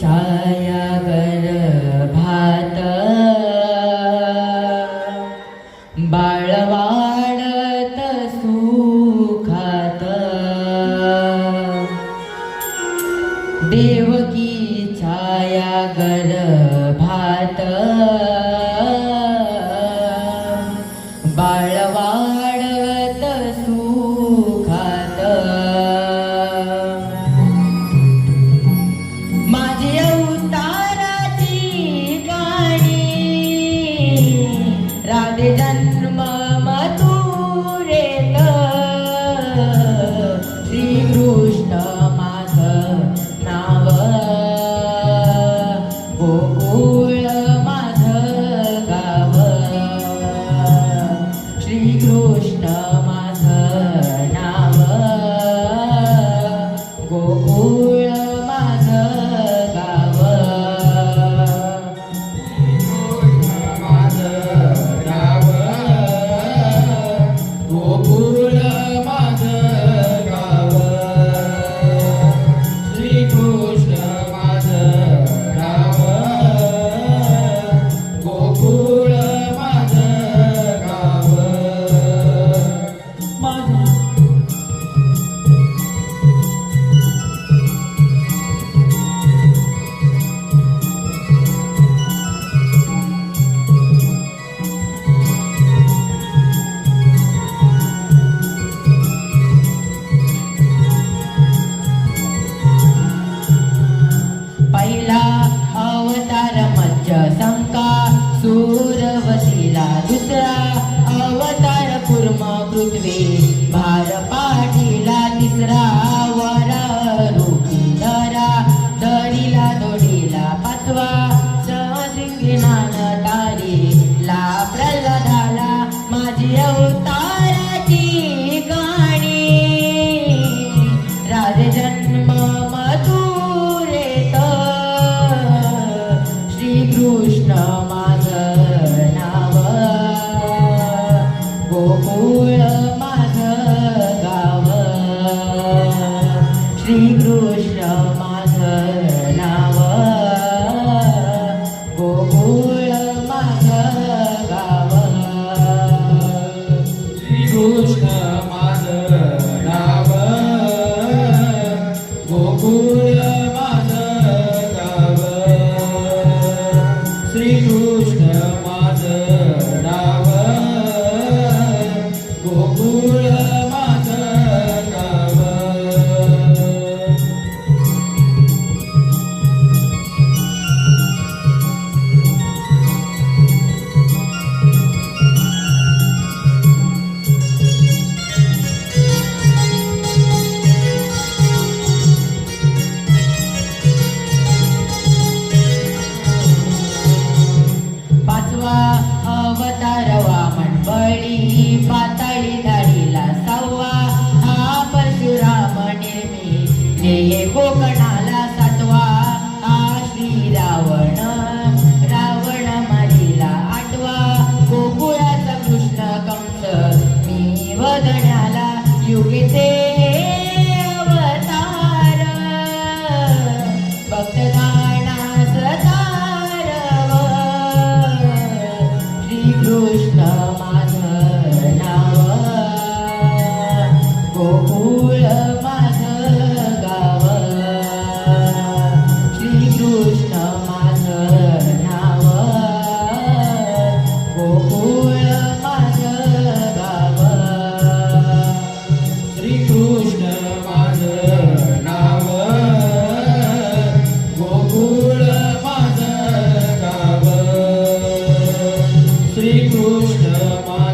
छाया भात बाळ सुखात देव Oh, yeah. Oh, oh, my Because the Shri Krishna Maharaj